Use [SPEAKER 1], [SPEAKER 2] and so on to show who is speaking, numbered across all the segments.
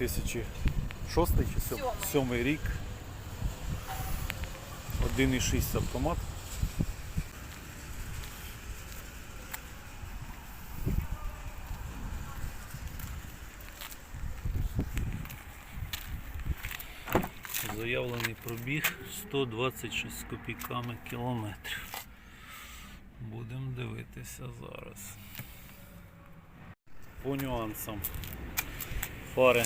[SPEAKER 1] 2006 чи
[SPEAKER 2] Сьомий.
[SPEAKER 1] 7 рік. 1,6 автомат. Заявлений пробіг 126 з копійками кілометрів. Будемо дивитися зараз. По нюансам. Фари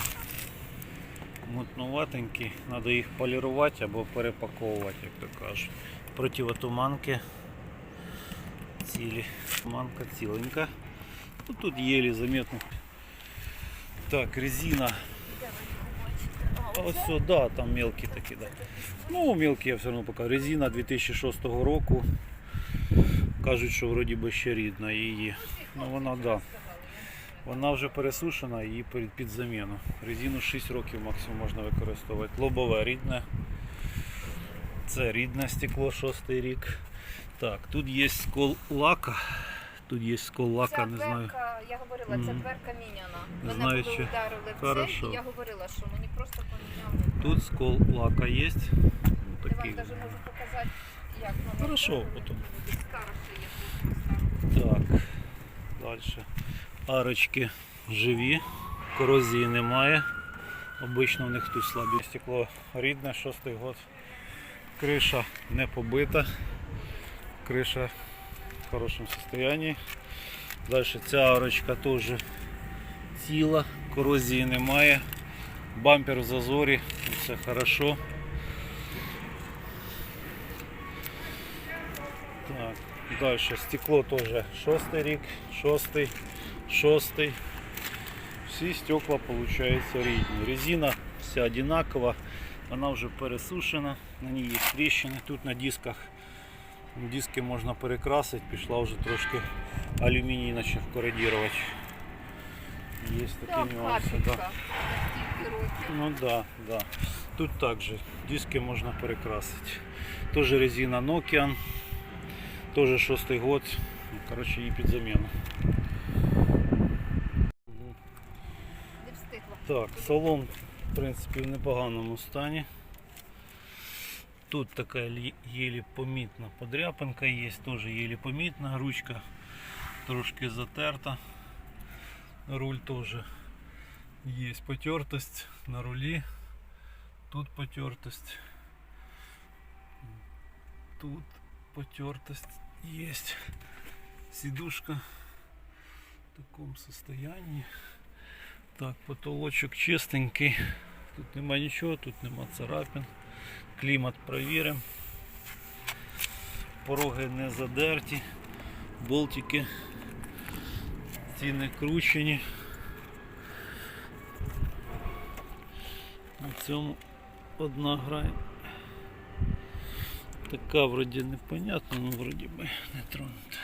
[SPEAKER 1] мутнуватенькі, треба їх полірувати або перепаковувати, як то кажуть. Противотуманки цілі. Туманка ціленька. Ну, тут єлі заметно. Так, резина. Ось сюди, да, там мелкі такі, да. Ну, мелкі я все одно поки. Резина 2006 року. Кажуть, що вроді би ще рідна її. Ну вона да. Вона вже пересушена, її під, заміну. Резину 6 років максимум можна використовувати. Лобове рідне. Це рідне стекло 6 рік. Так, тут є скол лака. Тут є скол лака,
[SPEAKER 2] Ця
[SPEAKER 1] не знаю.
[SPEAKER 2] я говорила, ця дверка міняна. Мене
[SPEAKER 1] знаю,
[SPEAKER 2] були
[SPEAKER 1] чи-
[SPEAKER 2] ударили в цей, і я говорила, що мені просто поміняли.
[SPEAKER 1] Тут скол лака є. Ну,
[SPEAKER 2] Я вам навіть можу показати, як воно.
[SPEAKER 1] Хорошо, потім. Так, далі. Арочки живі, корозії немає. Обично в них тут слабі. Стекло рідне, шостий год. Криша не побита. Криша в хорошому стані. Далі ця арочка теж ціла, корозії немає. Бампер в зазорі, все хорошо. Так, дальше стекло тоже шостий рік, шостий, шостий. Всі стекла получаються рідні. Резина вся одинакова, вона вже пересушена, на ній є тріщини. Тут на дисках диски можна перекрасити, пішла вже трошки алюміній почав коригувати. Є такі
[SPEAKER 2] Там
[SPEAKER 1] нюанси.
[SPEAKER 2] капелька.
[SPEAKER 1] Да.
[SPEAKER 2] Стільки років.
[SPEAKER 1] Ну да, да. Тут также диски можно перекрасить. Тоже резина Nokian. Тоже шостий год. Ну, Короче, її під заміну. Так, салон, в принципі, в непоганому стані. Тут така лі- еле помітна подряпинка є, теж еле помітна, ручка трошки затерта. Руль теж є потертость на рулі. Тут потертость. Тут потертость есть. Сидушка в таком состоянии. Так, потолочок чистенький. Тут нема нічого, тут нема царапин. Клімат провіримо. Пороги не задерті. Болтики. Ці не кручені. На цьому одна грає. Така вроді непонятна, ну вроді би не тронута.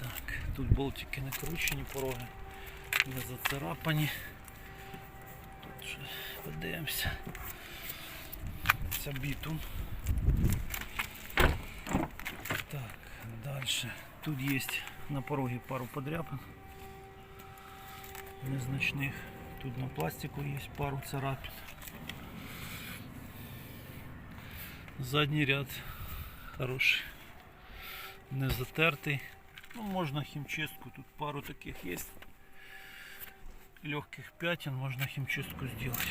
[SPEAKER 1] Так, тут болтики не кручені, пороги не зацарапані. Тут ще подивимося. Це бітум. Так, далі. Тут є на порогі пару подряпин незначних. Тут на пластику є пару царапин. Задній ряд хороший. Не затертий. Ну, можна хімчистку, тут пару таких є. Легких пятен, можна хімчистку зробити.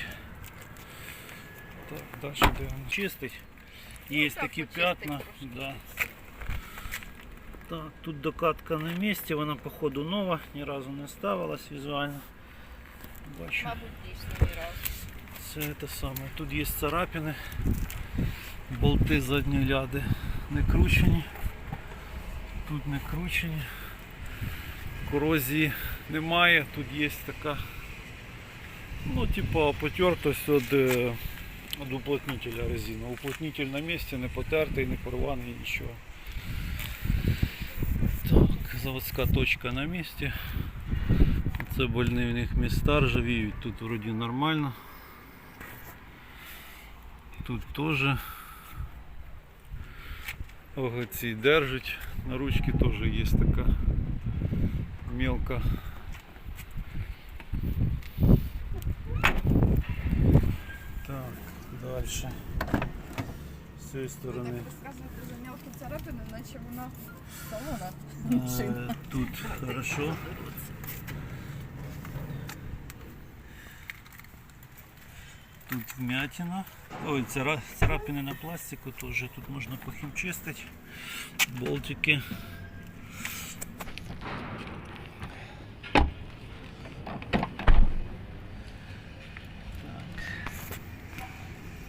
[SPEAKER 1] Так, далі дивимося. Чистить. Є
[SPEAKER 2] так,
[SPEAKER 1] такі
[SPEAKER 2] почистить
[SPEAKER 1] пятна.
[SPEAKER 2] трошки.
[SPEAKER 1] Да. Так, тут докатка на місці, вона походу нова, ні разу не ставилась візуально. Бачу.
[SPEAKER 2] Мабуть, дійсно ні разу.
[SPEAKER 1] Це те саме. Тут є царапини, болти задні ляди не кручені. Тут не кручені. Корозії немає. Тут є така, ну, типа потертость від, е, від уплотнителя резини. Уплотнитель на місці, не потертий, не порваний, нічого. Так, заводська точка на місці. Це больні в них міста ржавіють, тут вроді нормально. Тут теж огоці держать. На ручці теж є така мелка. Так, дальше. З цієї сторони. Тут хорошо. Тут вмятина. Ой, цара- царапины на пластику тоже. Тут можно похимчистить. Болтики. Так.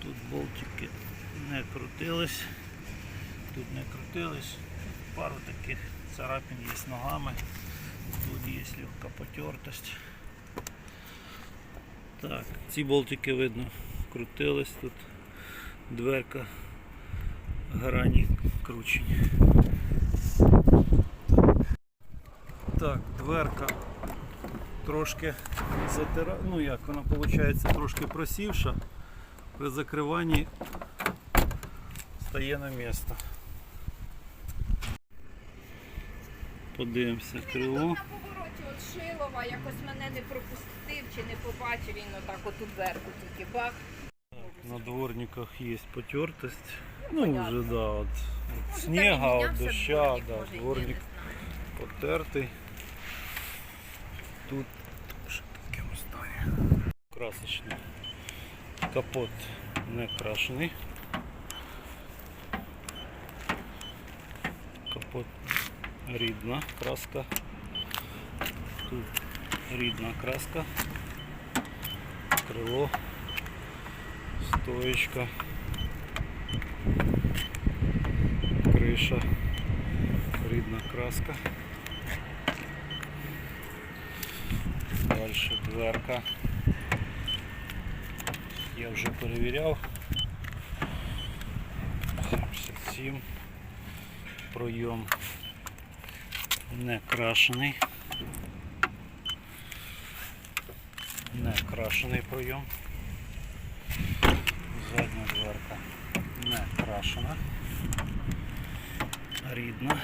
[SPEAKER 1] Тут болтики не крутились. Тут не крутились. Пару таких царапин є ногами. Тут є легка потертость. Так, ці болтики видно крутились тут. Дверка грані кручені. Так, дверка трошки затира... ну як вона виходить трошки просівша. При закриванні стає на місце. Подивимося крило.
[SPEAKER 2] От Шилова якось мене не пропустив чи не побачив, він отак от у дверку тільки бах.
[SPEAKER 1] На дворниках є потертость. Ну,
[SPEAKER 2] понятно.
[SPEAKER 1] вже да, от, от снега, от доща,
[SPEAKER 2] дворник,
[SPEAKER 1] да, дворник потертий. Тут що в такому. Красочний. Капот не крашений. рідна краска. Тут рідна краска. Крило. Стоечка. Криша. Рідна краска. Дальше дверка. Я вже перевіряв. 77. Пройом Не крашений. Не крашений пройом. Задня дверка не крашена. Рідна.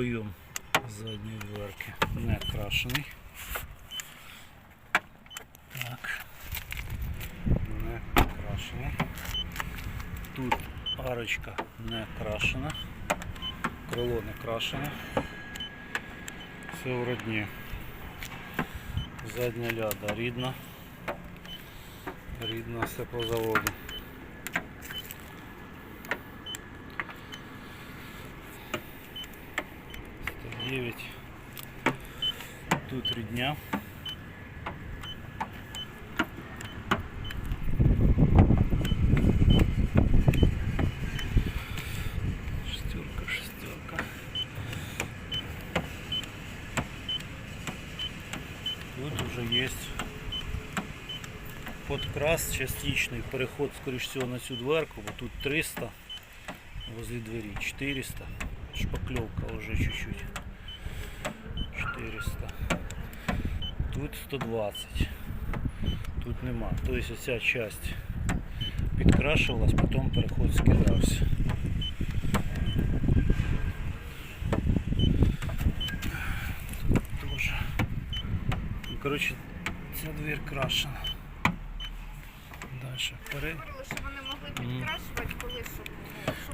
[SPEAKER 1] Пройом задньої дверки не крашений. Так. Не крашений. Тут арочка не крашена. Крило не крашене. Все в родні. Задня ляда рідна. Рідна все по заводу. Сто девять. Тут рідня. Шестерка, шестерка. Тут уже есть подкрас частичный, переход, скорее всего, на цю дверку, бо тут 300 возле двери, 400, шпаклевка уже чуть-чуть, 400, тут 120, тут нема, то есть вся часть підкрашувалась, потом переход скидався. Тут тоже. Ну, короче, ця дверь крашена. Дальше вперед.
[SPEAKER 2] Підкрашувати коли, щоб,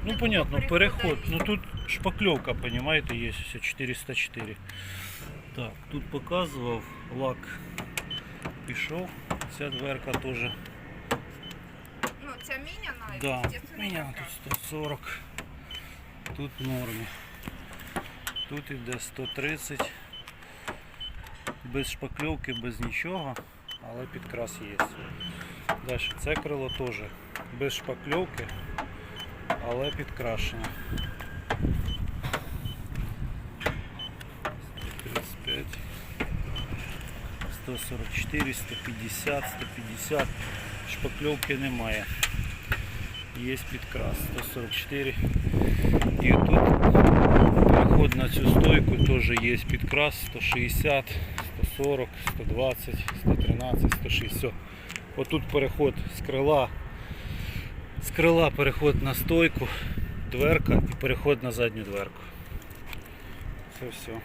[SPEAKER 2] ну,
[SPEAKER 1] понятно, переход. Ну тут шпаклевка, понимаете, есть все 404. Так, тут показував, лак пішов. Ця дверка теж.
[SPEAKER 2] Ну, ця міняна,
[SPEAKER 1] Да, меня тут 140. Тут в нормі. Тут іде 130. Без шпакльовки, без нічого, але підкрас є. Далі це крило теж без шпакльовки, але підкрашене. 135, 144, 150, 150. Шпакльовки немає. Є підкрас 144. І тут переход на цю стойку теж є підкрас 160, 140, 120, 113, 160. Отут переход з крила З крила переход на стойку, дверка і переход на задню дверку. Це все.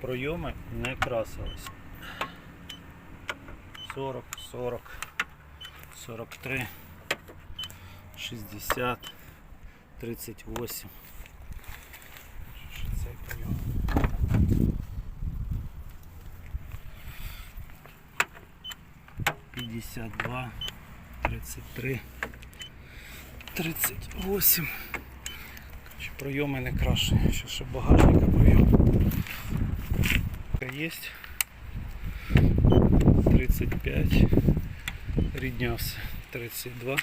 [SPEAKER 1] Пройоми не красились. 40, 40, 43, 60, 38. 52, 33, 38. Пройоми не краще, ще ще багажника пройом. Є 35, ріднявся, 32,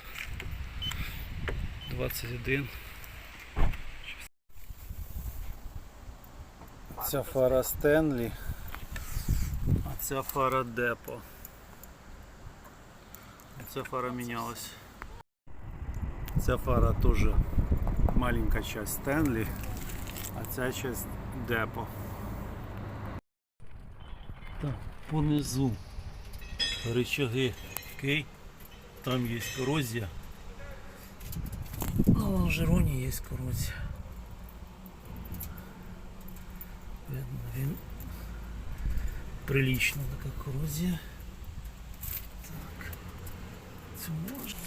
[SPEAKER 1] 21. Ця фара Стенлі, а ця фара Депо. Ця фара мінялась. Ця фара теж маленька часть Стенлі, а ця часть Депо. Так, понизу рычаги Кей, там є корозія. Ну, на Жероні є корозія. Видно, він прилічна така корозія. Цю можна.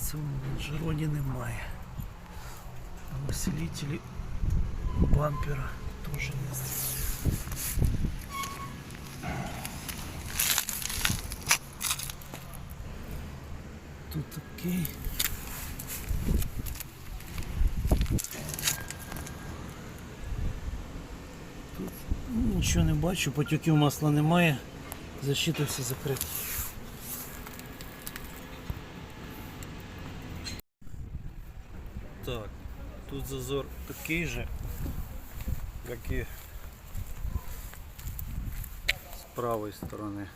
[SPEAKER 1] Цьому на Жероні немає. А усилителі бампера теж є. Тут окей. Тут нічого не бачу, потіків масла немає, защита все закрыты. Так, тут зазор такий же, як і з правої сторони.